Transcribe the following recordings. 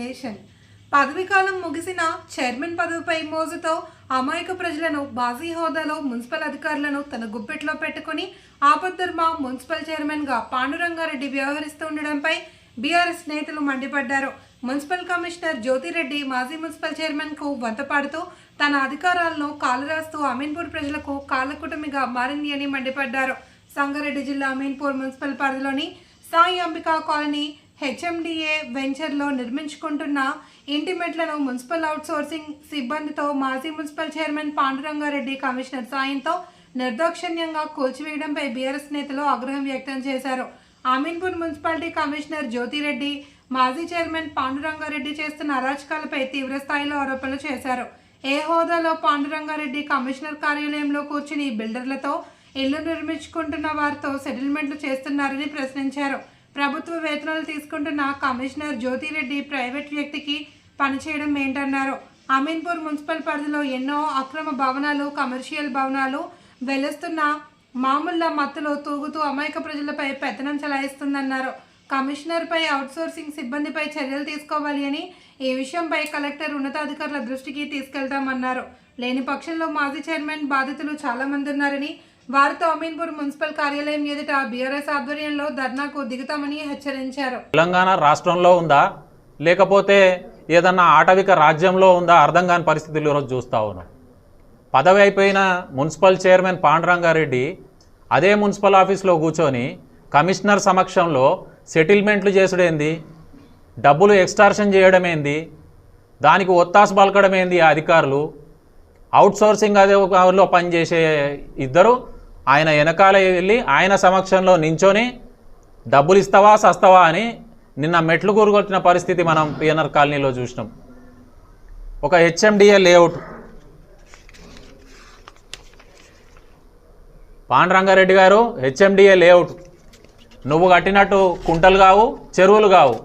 Nation పదవీకాలం ముగిసిన chairman పదవిపై మోజుతో అమాయక ప్రజలను బాజీ హోదాలో మున్సిపల్ అధికారులను తన గుప్పెట్లో పెట్టుకుని ఆపద్ధర్మ మున్సిపల్ చైర్మన్గా పాండురంగారెడ్డి వ్యవహరిస్తూ ఉండడంపై బీఆర్ఎస్ నేతలు మండిపడ్డారు. మున్సిపల్ కమిషనర్ జ్యోతిరెడ్డి మాజీ మున్సిపల్ చైర్మన్కు వంతపాడుతూ తన అధికారాలను కాలరాస్తూ అమీన్పూర్ ప్రజలకు కాలకుటమిగా మారింది అని మండిపడ్డారు. సంగారెడ్డి జిల్లా అమీన్పూర్ మున్సిపల్ పరిధిలోని సాయి అంబికా కాలనీ హెచ్ఎండిఏ వెంచర్లో నిర్మించుకుంటున్న ఇంటిమెట్లను మున్సిపల్ అవుట్సోర్సింగ్ సిబ్బందితో మాజీ మున్సిపల్ చైర్మన్ పాండురంగారెడ్డి కమిషనర్ సాయంతో నిర్దాక్షిణ్యంగా కూల్చివేయడంపై బీఆర్ఎస్ నేతలు ఆగ్రహం వ్యక్తం చేశారు. అమీన్పూర్ మున్సిపాలిటీ కమిషనర్ జ్యోతిరెడ్డి మాజీ చైర్మన్ పాండురంగారెడ్డి చేస్తున్న అరాచకాలపై తీవ్రస్థాయిలో ఆరోపణలు చేశారు. ఏ హోదాలో పాండురంగారెడ్డి కమిషనర్ కార్యాలయంలో కూర్చుని బిల్డర్లతో ఇల్లు నిర్మించుకుంటున్న వారితో సెటిల్మెంట్లు చేస్తున్నారని ప్రశ్నించారు. ప్రభుత్వ వేతనాలు తీసుకుంటున్న కమిషనర్ జ్యోతిరెడ్డి ప్రైవేట్ వ్యక్తికి పనిచేయడం ఏంటన్నారు. అమీన్పూర్ మున్సిపల్ పరిధిలో ఎన్నో అక్రమ భవనాలు కమర్షియల్ భవనాలు వెలుస్తున్న మామూళ్ళ మత్తులో తూగుతూ అమాయక ప్రజలపై పెత్తనం చెలాయిస్తుందన్నారు. కమిషనర్పై అవుట్సోర్సింగ్ సిబ్బందిపై చర్యలు తీసుకోవాలి అని ఈ విషయంపై కలెక్టర్ ఉన్నతాధికారుల దృష్టికి తీసుకెళ్తామన్నారు. లేని పక్షంలో మాజీ చైర్మన్ బాధితులు చాలామంది ఉన్నారని వారితో అమీన్పూర్ మున్సిపల్ కార్యాలయం ఎదుట బీఆర్ఎస్ ఆధ్వర్యంలో ధర్నాకు దిగుతామని హెచ్చరించారు. తెలంగాణ రాష్ట్రంలో ఉందా? లేకపోతే ఏదన్నా ఆటవిక రాజ్యంలో ఉందా? అర్థం కాని పరిస్థితులు ఈరోజు చూస్తా ఉన్నాం. పదవి అయిపోయిన మున్సిపల్ చైర్మన్ పాండురంగారెడ్డి అదే మున్సిపల్ ఆఫీస్లో కూర్చొని కమిషనర్ సమక్షంలో సెటిల్మెంట్లు చేసుడేంది డబ్బులు ఎక్స్టార్షన్ చేయడమేంది దానికి ఒత్తాసు పలకడమేంది ఆ అధికారులు? అవుట్సోర్సింగ్ అదే పనిచేసే ఇద్దరు ఆయన వెనకాల వెళ్ళి ఆయన సమక్షంలో నించొని డబ్బులు ఇస్తావా సస్తావా అని నిన్న మెట్లు కూరుకొట్టిన పరిస్థితి మనం పిఎన్ఆర్ కాలనీలో చూసినాం. ఒక హెచ్ఎండిఏ లేఅవుట్. పాండరంగారెడ్డి గారు హెచ్ఎండిఏ లేఅవుట్. నువ్వు కట్టినట్టు కుంటలు కావు చెరువులు కావు.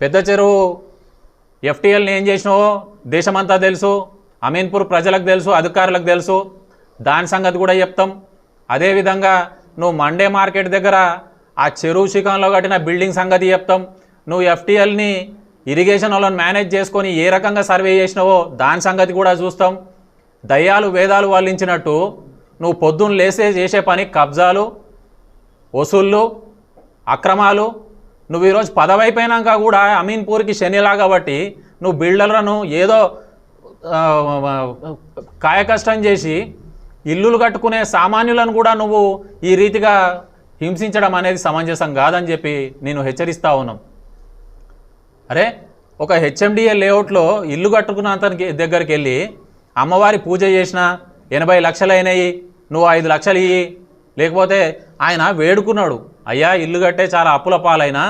పెద్ద చెరువు ఎఫ్టీఎల్ని ఏం చేసినావో దేశమంతా తెలుసు. అమీన్పూర్ ప్రజలకు తెలుసు అధికారులకు తెలుసు. దాని సంగతి కూడా చెప్తాం. అదేవిధంగా నువ్వు మండే మార్కెట్ దగ్గర ఆ చెరువు శిఖంలో కట్టిన బిల్డింగ్ సంగతి చెప్తాం. నువ్వు ఎఫ్టీఎల్ని ఇరిగేషన్ వాళ్ళని మేనేజ్ చేసుకొని ఏ రకంగా సర్వే చేసినావో దాని సంగతి కూడా చూస్తాం. దయ్యాలు వేదాలు వల్లించినట్టు నువ్వు పొద్దున్న లేసే చేసే పని కబ్జాలు వసూళ్ళు అక్రమాలు. నువ్వు ఈరోజు పదవైపోయినాక కూడా అమీన్పూర్కి శనిలా కాబట్టి నువ్వు బిల్డర్లను ఏదో కాయకష్టం చేసి ఇల్లులు కట్టుకునే సామాన్యులను కూడా నువ్వు ఈ రీతిగా హింసించడం అనేది సమంజసం కాదని చెప్పి నేను హెచ్చరిస్తా ఉన్నాం. అరే ఒక హెచ్ఎండిఏ లేఅవుట్లో ఇల్లు కట్టుకున్న అతనికి దగ్గరికి వెళ్ళి అమ్మవారి పూజ చేసిన ఎనభై లక్షలు అయినాయి నువ్వు ఐదు లక్షలు ఇయ్యి. లేకపోతే ఆయన వేడుకున్నాడు అయ్యా ఇల్లు కట్టే చాలా అప్పుల పాలైనా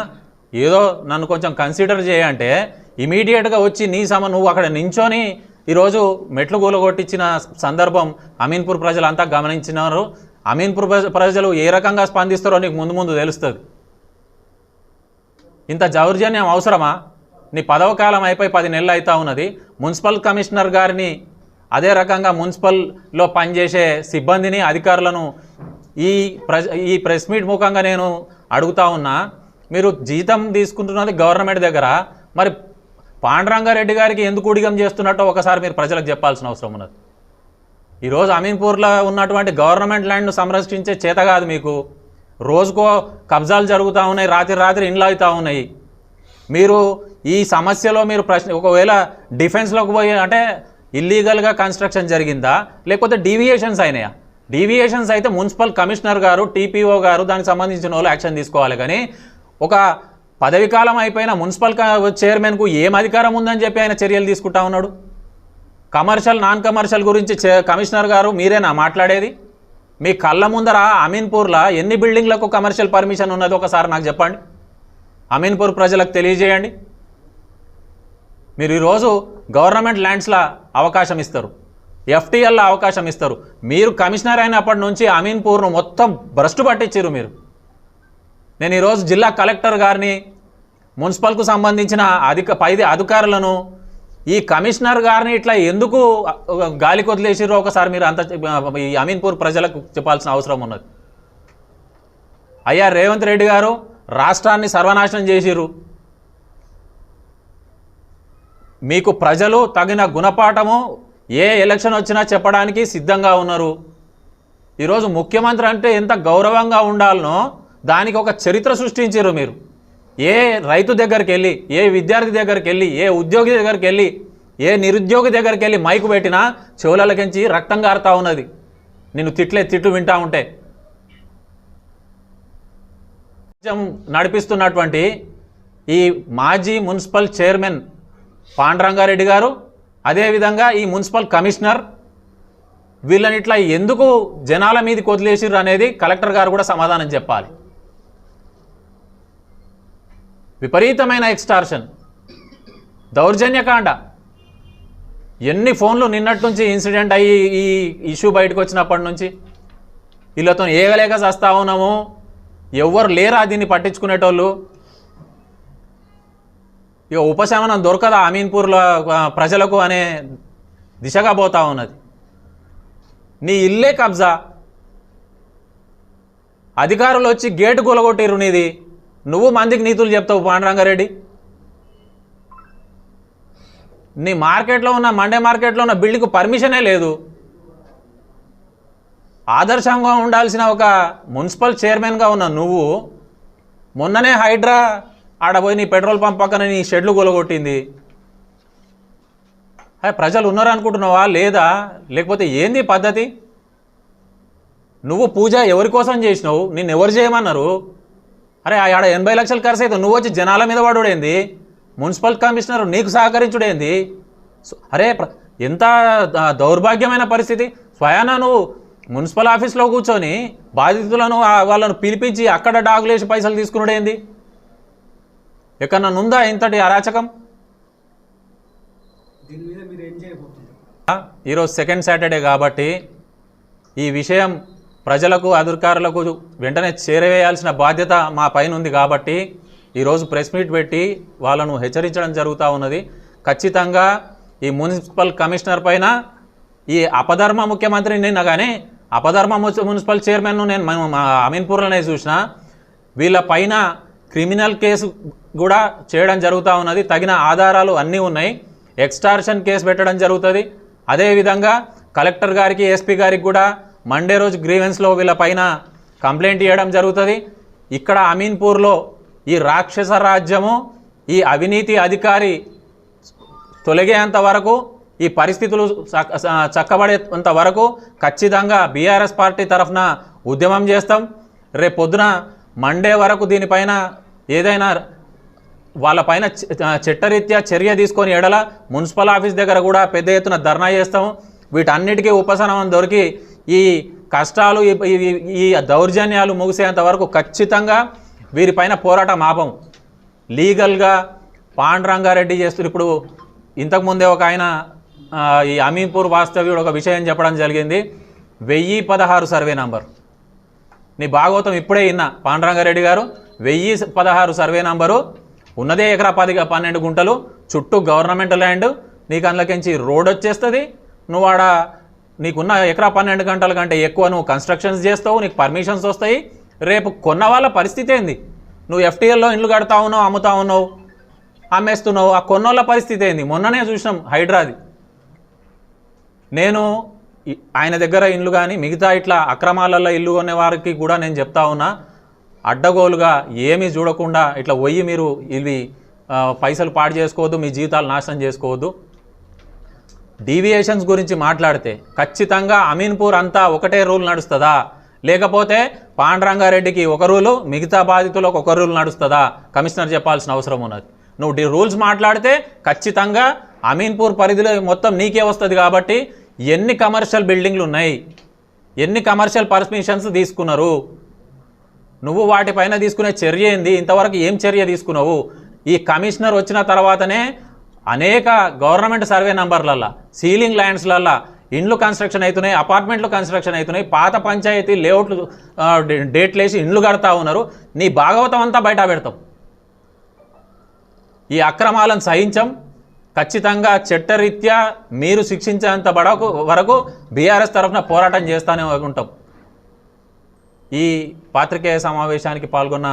ఏదో నన్ను కొంచెం కన్సిడర్ చేయంటే ఇమీడియట్గా వచ్చి నీ సమ నువ్వు అక్కడ నించొని ఈరోజు మెట్లు గోలగొట్టించిన సందర్భం అమీన్పూర్ ప్రజలంతా గమనించినారు. అమీన్పూర్ ప్రజ- ప్రజలు ఏ రకంగా స్పందిస్తారో నీకు ముందు ముందు తెలుస్తుంది. ఇంత జౌర్జన్యం అవసరమా? నీ పదవ కాలం అయిపోయి పది నెలలు అవుతా ఉన్నది. మున్సిపల్ కమిషనర్ గారిని అదే రకంగా మున్సిపల్లో పనిచేసే సిబ్బందిని అధికారులను ఈ ప్రెస్ ఈ ప్రెస్ మీట్ ముఖంగా నేను అడుగుతా ఉన్నా. మీరు జీతం తీసుకుంటున్నది గవర్నమెంట్ దగ్గర. మరి పాండురంగారెడ్డి గారికి ఎందుకు ఉడిగం చేస్తున్నట్టో ఒకసారి మీరు ప్రజలకు చెప్పాల్సిన అవసరం ఉన్నది. ఈరోజు అమీన్పూర్లో ఉన్నటువంటి గవర్నమెంట్ ల్యాండ్ను సంరక్షించే చేత కాదు మీకు. రోజుకో కబ్జాలు జరుగుతూ ఉన్నాయి రాత్రి రాత్రి ఇండ్లు అవుతూ ఉన్నాయి. మీరు ఈ సమస్యలో మీరు ప్రశ్న ఒకవేళ డిఫెన్స్లోకి పోయి అంటే ఇల్లీగల్గా కన్స్ట్రక్షన్ జరిగిందా? లేకపోతే డీవియేషన్స్ అయినాయా? డీవియేషన్స్ అయితే మున్సిపల్ కమిషనర్ గారు టీపీఓ గారు దానికి సంబంధించిన వాళ్ళు యాక్షన్ తీసుకోవాలి కానీ ఒక పదవి కాలం అయిపోయిన మున్సిపల్ చైర్మన్కు ఏం అధికారం ఉందని చెప్పి ఆయన చర్యలు తీసుకుంటా ఉన్నాడు? కమర్షియల్ నాన్ కమర్షియల్ గురించి కమిషనర్ గారు మీరేనా మాట్లాడేది? మీ కళ్ళ ముందర అమీన్పూర్లో ఎన్ని బిల్డింగ్లకు కమర్షియల్ పర్మిషన్ ఉన్నది ఒకసారి నాకు చెప్పండి. అమీన్పూర్ ప్రజలకు తెలియజేయండి. మీరు ఈరోజు గవర్నమెంట్ ల్యాండ్స్లో అవకాశం ఇస్తారు. ఎఫ్టీఎల్లో అవకాశం ఇస్తారు. మీరు కమిషనర్ అయినప్పటి నుంచి అమీన్పూర్ను మొత్తం భ్రష్టు పట్టించారు మీరు. నేను ఈరోజు జిల్లా కలెక్టర్ గారిని మున్సిపల్కు సంబంధించిన అధిక పై అధికారులను ఈ కమిషనర్ గారిని ఇట్లా ఎందుకు గాలికి వదిలేసిరో ఒకసారి మీరు అంత ఈ అమీన్పూర్ ప్రజలకు చెప్పాల్సిన అవసరం ఉన్నది. అయ్యా రేవంత్ రెడ్డి గారు రాష్ట్రాన్ని సర్వనాశనం చేసిర్రు. మీకు ప్రజలు తగిన గుణపాఠము ఏ ఎలక్షన్ వచ్చినా చెప్పడానికి సిద్ధంగా ఉన్నారు. ఈరోజు ముఖ్యమంత్రి అంటే ఎంత గౌరవంగా ఉండాలనో దానికి ఒక చరిత్ర సృష్టించారు మీరు. ఏ రైతు దగ్గరికి వెళ్ళి ఏ విద్యార్థి దగ్గరికి వెళ్ళి ఏ ఉద్యోగి దగ్గరికి వెళ్ళి ఏ నిరుద్యోగి దగ్గరికి వెళ్ళి మైకు పెట్టినా చెవులకించి రక్తం కారుతా ఉన్నది. నిన్ను తిట్లే తిట్లు వింటా ఉంటే. నడిపిస్తున్నటువంటి ఈ మాజీ మున్సిపల్ చైర్మన్ పాండురంగారెడ్డి గారు అదేవిధంగా ఈ మున్సిపల్ కమిషనర్ వీళ్ళని ఇట్లా ఎందుకు జనాల మీదకి వదిలేసిర్రు అనేది కలెక్టర్ గారు కూడా సమాధానం చెప్పాలి. విపరీతమైన ఎక్స్టార్షన్. దౌర్జన్యకాండ. ఎన్ని ఫోన్లు నిన్నటి నుంచి ఇన్సిడెంట్ అయ్యి ఈ ఇష్యూ బయటకు వచ్చినప్పటి నుంచి? వీళ్ళతో ఏగలేక చస్తా ఉన్నాము. ఎవ్వరు లేరా దీన్ని పట్టించుకునేటోళ్ళు? ఇక ఉపశమనం దొరకదా అమీన్పూర్లో ప్రజలకు అనే దిశగా పోతా ఉన్నది. నీ ఇల్లే కబ్జా. అధికారులు వచ్చి గేటు కూలగొట్టిరు నీది. నువ్వు మందికి నీతులు చెప్తావు పాండురంగారెడ్డి. నీ మార్కెట్లో ఉన్న మండే మార్కెట్లో ఉన్న బిల్డింగ్కు పర్మిషనే లేదు. ఆదర్శంగా ఉండాల్సిన ఒక మున్సిపల్ చైర్మన్గా ఉన్న నువ్వు మొన్ననే హైడ్రా ఆడపోయి నీ పెట్రోల్ పంప్ పక్కన నీ షెడ్లు కూలగొట్టింది ప్రజలు ఉన్నారు అనుకుంటున్నావా లేదా? లేకపోతే ఏంది పద్ధతి? నువ్వు పూజ ఎవరి కోసం చేసినావు? నిన్ను ఎవరు చేయమన్నారు? అరే ఆడ ఎనభై లక్షలు ఖర్చు అవుతావు నువ్వు వచ్చి జనాల మీద పడుడేంది? మున్సిపల్ కమిషనర్ నీకు సహకరించుడేంది? అరే ఎంత దౌర్భాగ్యమైన పరిస్థితి. స్వయాన నువ్వు మున్సిపల్ ఆఫీస్లో కూర్చొని బాధితులను వాళ్ళను పిలిపించి అక్కడ డాగులేసి పైసలు తీసుకున్నాడేంది ఎక్కడన్నా ఉందా ఇంతటి అరాచకం? ఈరోజు సెకండ్ సాటర్డే కాబట్టి ఈ విషయం ప్రజలకు అధికారులకు వెంటనే చేరవేయాల్సిన బాధ్యత మా పైన ఉంది కాబట్టి ఈరోజు ప్రెస్ మీట్ పెట్టి వాళ్ళను హెచ్చరించడం జరుగుతూ ఉన్నది. ఖచ్చితంగా ఈ మున్సిపల్ కమిషనర్ పైన ఈ అపధర్మ ముఖ్యమంత్రి నిన్న కానీ అపధర్మ మున్సిపల్ చైర్మన్ను నేను మా అమీన్పూర్లోనే చూసిన వీళ్ళ పైన క్రిమినల్ కేసు కూడా చేయడం జరుగుతూ ఉన్నది. తగిన ఆధారాలు అన్నీ ఉన్నాయి. ఎక్స్టార్షన్ కేసు పెట్టడం జరుగుతుంది. అదేవిధంగా కలెక్టర్ గారికి ఎస్పీ గారికి కూడా మండే రోజు గ్రీవెన్స్లో వీళ్ళ పైన కంప్లైంట్ ఇవ్వడం జరుగుతుంది. ఇక్కడ అమీన్పూర్లో ఈ రాక్షస రాజ్యము ఈ అవినీతి అధికారి తొలగేంత వరకు ఈ పరిస్థితులు చక్క- చక్కబడేంత వరకు ఖచ్చితంగా బీఆర్ఎస్ పార్టీ తరఫున ఉద్యమం చేస్తాం. రేపు పొద్దున మండే వరకు దీనిపైన ఏదైనా వాళ్ళపైన చట్టరీత్యా చర్య తీసుకొని ఎడల మున్సిపల్ ఆఫీస్ దగ్గర కూడా పెద్ద ఎత్తున ధర్నా చేస్తాము. వీటన్నిటికీ ఉపశమనం దొరికి ఈ కష్టాలు ఈ- దౌర్జన్యాలు ముగిసేంత వరకు ఖచ్చితంగా వీరిపైన పోరాటం ఆపం లీగల్గా పాండురంగారెడ్డి చేస్తున్న ఇప్పుడు ఇంతకుముందే ఒక ఆయన ఈ అమీన్పూర్ వాస్తవ్యుడు ఒక విషయం చెప్పడం జరిగింది. వెయ్యి పదహారు సర్వే నంబర్. నీ భాగవతం ఇప్పుడే విన్నా పాండురంగారెడ్డి గారు. వెయ్యి పదహారు సర్వే నంబరు. ఉన్నదే ఎకరా పది పన్నెండు గుంటలు. చుట్టూ గవర్నమెంట్ ల్యాండ్. నీకు అందులోకించి రోడ్ వచ్చేస్తుంది. నువ్వు ఆడ నీకున్న ఎకరా పన్నెండు గంటల కంటే ఎక్కువ నువ్వు కన్స్ట్రక్షన్స్ చేస్తావు నీకు పర్మిషన్స్ వస్తాయి. రేపు కొన్న వాళ్ళ పరిస్థితి ఏంది? నువ్వు ఎఫ్టీఎల్లో ఇండ్లు కడతా ఉన్నావు అమ్ముతా ఉన్నావు అమ్మేస్తున్నావు. ఆ కొన్నోళ్ళ పరిస్థితి ఏంది? మొన్ననే చూసినాం హైడ్రాది. నేను ఆయన దగ్గర ఇల్లు కానీ మిగతా ఇట్లా అక్రమాలలో ఇల్లు కొనే వారికి కూడా నేను చెప్తా ఉన్నా అడ్డగోలుగా ఏమీ చూడకుండా ఇట్లా పోయి మీరు ఇవి పైసలు పాడు చేసుకోవద్దు మీ జీవితాలు నాశనం చేసుకోవద్దు. డీవియేషన్స్ గురించి మాట్లాడితే ఖచ్చితంగా అమీన్పూర్ అంతా ఒకటే రూల్ నడుస్తుందా? లేకపోతే పాండరంగారెడ్డికి ఒక రూలు మిగతా బాధితులకు ఒక రూల్ నడుస్తుందా? కమిషనర్ చెప్పాల్సిన అవసరం ఉన్నది. నువ్వు డి రూల్స్ మాట్లాడితే ఖచ్చితంగా అమీన్పూర్ పరిధిలో మొత్తం నీకే వస్తుంది కాబట్టి ఎన్ని కమర్షియల్ బిల్డింగ్లు ఉన్నాయి? ఎన్ని కమర్షియల్ పర్మిషన్స్ తీసుకున్నారు? నువ్వు వాటిపైన తీసుకునే చర్య ఏంది? ఇంతవరకు ఏం చర్య తీసుకున్నావు? ఈ కమిషనర్ వచ్చిన తర్వాతనే అనేక గవర్నమెంట్ సర్వే నంబర్లల్లో సీలింగ్ ల్యాండ్స్లల్లో ఇండ్లు కన్స్ట్రక్షన్ అవుతున్నాయి అపార్ట్మెంట్లు కన్స్ట్రక్షన్ అవుతున్నాయి పాత పంచాయతీ లేఅవుట్లు డేట్లు వేసి ఇండ్లు కడతా ఉన్నారు. నీ భాగవతం అంతా బయట పెడతాం. ఈ అక్రమాలను సహించం. ఖచ్చితంగా చట్టరీత్యా మీరు శిక్షించేంత బడకు వరకు బీఆర్ఎస్ తరఫున పోరాటం చేస్తూనే ఉంటాం. ఈ పాత్రికేయ సమావేశానికి పాల్గొన్న